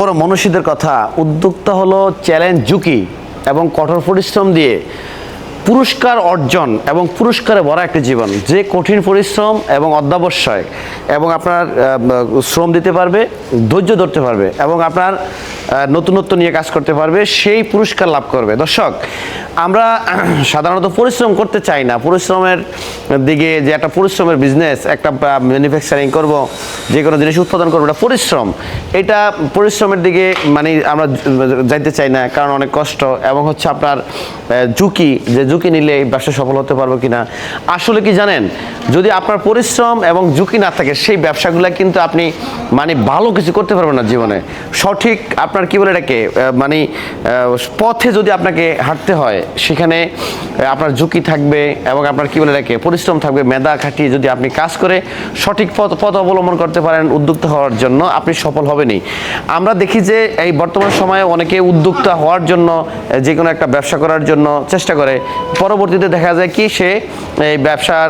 বড় মনীষীদের কথা উদ্যোক্তা হলো চ্যালেঞ্জ ঝুঁকি এবং কঠোর পরিশ্রম দিয়ে পুরস্কার অর্জন এবং পুরস্কারে ভরা একটি জীবন। যে কঠিন পরিশ্রম এবং অধ্যাবসায় এবং আপনার শ্রম দিতে পারবে, ধৈর্য ধরতে পারবে এবং আপনার নতুনত্ব নিয়ে কাজ করতে পারবে, সেই পুরস্কার লাভ করবে। দর্শক, আমরা সাধারণত পরিশ্রম করতে চাই না। পরিশ্রমের দিকে যে একটা পরিশ্রমের বিজনেস একটা ম্যানুফ্যাকচারিং করব, যে কোনো জিনিস উৎপাদন করব, এটা পরিশ্রম। এটা পরিশ্রমের দিকে মানে আমরা যাইতে চাই না, কারণ অনেক কষ্ট এবং হচ্ছে আপনার ঝুঁকি, যে ঝুঁকি নিলে এই ব্যবসা সফল হতে পারব কিনা? আসলে কি জানেন? যদি আপনার পরিশ্রম এবং ঝুঁকি না থাকে, সেই ব্যবসাগুলো কিন্তু আপনি মানে ভালো কিছু করতে পারবেন না জীবনে। সঠিক আপনার কি বলে এটাকে? মানে পথে যদি আপনাকে হাঁটতে হয়, সেখানে আপনার ঝুঁকি থাকবে এবং আপনার কি বলে এটাকে? পরিশ্রম থাকবে, মেধা খাটিয়ে যদি আপনি কাজ করে সঠিক পথ পথ অবলম্বন করতে পারেন, উদ্যোক্তা হওয়ার জন্য আপনি সফল হবেনই। আমরা দেখি যে এই বর্তমান সময়ে অনেকে উদ্যোক্তা হওয়ার জন্য যে কোনো একটা ব্যবসা করার জন্য চেষ্টা করে। পরবর্তীতে দেখা যায় কি সে এই ব্যবসার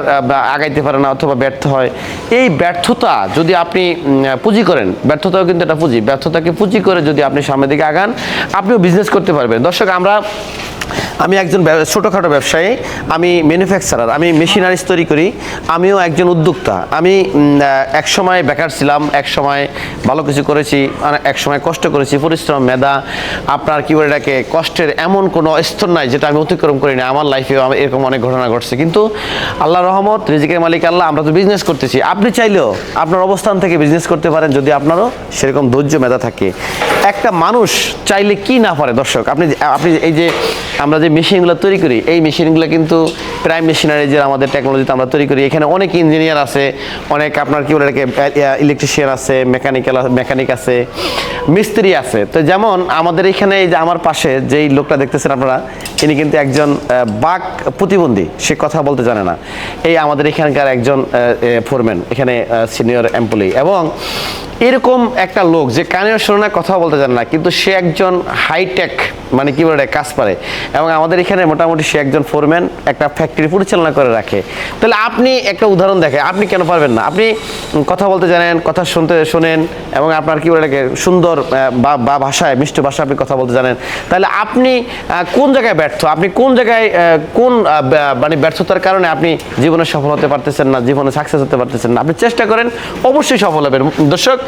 আগাইতে পারে না অথবা ব্যর্থ হয়। এই ব্যর্থতা যদি আপনি পুঁজি করেন, ব্যর্থতাও কিন্তু একটা পুঁজি। ব্যর্থতাকে পুঁজি করে যদি আপনি সামনের দিকে আগান, আপনিও বিজনেস করতে পারবেন। দর্শক, আমরা আমি একজন ছোটোখাটো ব্যবসায়ী, আমি ম্যানুফ্যাকচারার আমি মেশিনারিজ তৈরি করি, আমিও একজন উদ্যোক্তা। আমি এক সময় বেকার ছিলাম এক সময় ভালো কিছু করেছি আর এক সময় কষ্ট করেছি, পরিশ্রম, মেধা, আপনার কি বলে এটাকে, কষ্টের এমন কোনো স্তর নাই যেটা আমি অতিক্রম করি না আমার লাইফে এরকম অনেক ঘটনা ঘটছে। কিন্তু আল্লাহ রহমত, রিজিকের মালিক আল্লাহ, আমরা তো বিজনেস করতেছি। আপনি চাইলেও আপনার অবস্থান থেকে বিজনেস করতে পারেন, যদি আপনারও সেরকম ধৈর্য, মেধা থাকে। একটা মানুষ চাইলে কি না পারে, দর্শক? আপনি আপনি এই যে আমরা যে মেশিনগুলো তৈরি করি এই মেশিনগুলো কিন্তু প্রাইম মেশিনারি যে আমাদের টেকনোলজিতে আমরা তৈরি করি। এখানে অনেক ইঞ্জিনিয়ার আছে, অনেক আপনার কি বলে ইলেকট্রিশিয়ান আছে মেকানিক্যাল মেকানিক আছে, মিস্ত্রি আছে। তো যেমন আমাদের এখানে এই যে আমার পাশে যেই লোকটা দেখতেছেন আপনারা, ইনি কিন্তু একজন বাক প্রতিবন্ধী, সে কথা বলতে জানে না। এই আমাদের এখানকার একজন ফোরম্যান এখানে সিনিয়র এমপ্লয়ি এবং এরকম একটা লোক যে কানে শোনে কথা বলতে জানে না, কিন্তু সে একজন হাইটেক মানে কি বলে কাজ পারে এবং আমাদের এখানে মোটামুটি সে একজন ফোরম্যান একটা ফ্যাক্টরি পরিচালনা করে রাখে। তাহলে আপনি একটা উদাহরণ দেখেন, আপনি কেন পারবেন না? আপনি কথা বলতে জানেন, কথা শুনতে শোনেন এবং আপনার কি বলে এটাকে, সুন্দর বা ভাষায়, মিষ্টি ভাষায় আপনি কথা বলতে জানেন। তাহলে আপনি কোন জায়গায় ব্যর্থ? আপনি কোন জায়গায় কোন মানে ব্যর্থতার কারণে আপনি জীবনে সফল হতে পারতেছেন না, জীবনে সাকসেস হতে পারতেছেন না? আপনি চেষ্টা করেন, অবশ্যই সফল হবেন। দর্শক,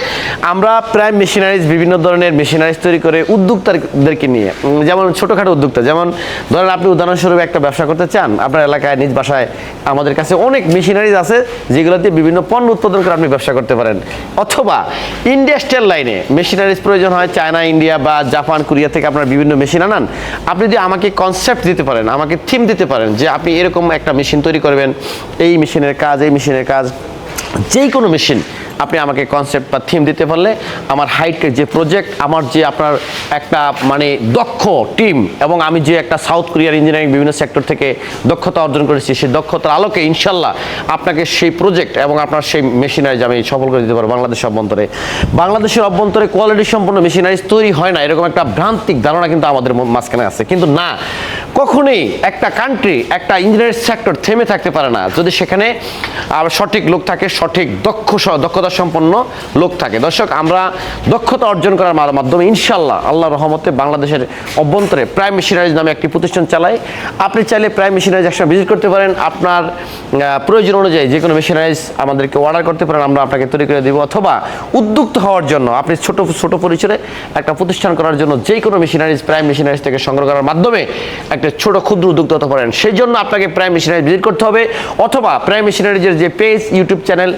আমরা প্রায় মেশিনারিজ বিভিন্ন ধরনের মেশিনারিজ তৈরি করে উদ্যোক্তাদেরকে নিয়ে, যেমন ছোটোখাটো উদ্যোক্তা, যেমন ধরেন আপনি উদাহরণস্বরূপ একটা ব্যবসা করতে চান, আপনার এলাকায়, নিজ বাসায় আমাদের কাছে অনেক মেশিনারিজ আছে যেগুলো দিয়ে বিভিন্ন পণ্য উৎপাদন করে আপনি ব্যবসা করতে পারেন। অথবা ইন্ডাস্ট্রিয়াল লাইনে মেশিনারিজ প্রয়োজন হয় চায়না ইন্ডিয়া বা জাপান কোরিয়া থেকে আপনার বিভিন্ন মেশিন আনান। আপনি যদি আমাকে কনসেপ্ট দিতে পারেন, আমাকে থিম দিতে পারেন যে আপনি এরকম একটা মেশিন তৈরি করবেন, এই মেশিনের কাজ, এই মেশিনের কাজ যেই কোনো মেশিন আপনি আমাকে কনসেপ্ট বা থিম দিতে পারলে আমার হাইটের যে প্রজেক্ট আমার যে আপনার একটা মানে দক্ষ টিম এবং আমি যে একটা সাউথ কোরিয়ার ইঞ্জিনিয়ারিং বিভিন্ন সেক্টর থেকে দক্ষতা অর্জন করেছি, সেই দক্ষতার আলোকে ইনশাল্লাহ আপনাকে সেই প্রজেক্ট এবং আপনার সেই মেশিনারিজ আমি সফল করে দিতে পারব বাংলাদেশের অভ্যন্তরে। বাংলাদেশের অভ্যন্তরে কোয়ালিটি সম্পন্ন মেশিনারিজ তৈরি হয় না, এরকম একটা ভ্রান্তিক ধারণা কিন্তু আমাদের মাঝখানে আছে। কিন্তু না কখনোই একটা কান্ট্রি একটা ইঞ্জিনিয়ারিং সেক্টর থেমে থাকতে পারে না। যদি সেখানে সঠিক লোক থাকে, সঠিক দক্ষ দক্ষতা সম্পন্ন লোক থাকে। দর্শক, আমরা দক্ষতা অর্জন করার মাধ্যমে ইনশাল্লাহ আল্লাহ রহমতে বাংলাদেশের অভ্যন্তরে প্রাইম মেশিনারিজ নামে একটি প্রতিষ্ঠান চালাই। আপনি চাইলে প্রাইম মেশিনারিজ একসময় ভিজিট করতে পারেন। আপনার প্রয়োজন অনুযায়ী যে কোনো মেশিনারিজ আমাদেরকে অর্ডার করতে পারেন। আমরা আপনাকে তৈরি করে দেবো। অথবা উদ্যুক্ত হওয়ার জন্য, আপনি ছোট ছোট পরিসরে একটা প্রতিষ্ঠান করার জন্য যে কোনো মেশিনারিজ প্রাইম মেশিনারিজ থেকে সংগ্রহ করার মাধ্যমে একটা ছোট ক্ষুদ্র উদ্যোক্তা হতে পারেন। সেই জন্য আপনাকে প্রাইম মেশিনারিজ ভিজিট করতে হবে, অথবা প্রাইম মেশিনারিজের যে পেজ ইউটিউব চ্যানেল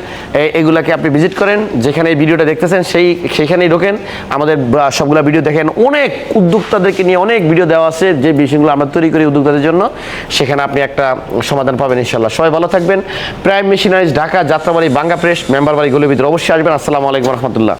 এগুলাকে আপনি ভিজিট করেন, যেখানে এই ভিডিওটা দেখতেছেন, সেই সেখানেই ঢোকেন। আমাদের সবগুলো ভিডিও দেখেন। অনেক উদ্যোক্তাদেরকে নিয়ে অনেক ভিডিও দেওয়া আছে, যে বিষয়গুলো আমরা তৈরি করি উদ্যোক্তাদের জন্য। সেখানে আপনি একটা সমাধান পাবেন ইনশাল্লাহ সবাই ভালো থাকবেন। প্রাইম মেশিনারিজ ঢাকা, যাত্রাবাড়ি বাঙ্গা প্রেস মেম্বার বাড়ি ভিতরে অবশ্যই আসবেন। আসসালামু আলাইকুম রহমতুল্লাহ।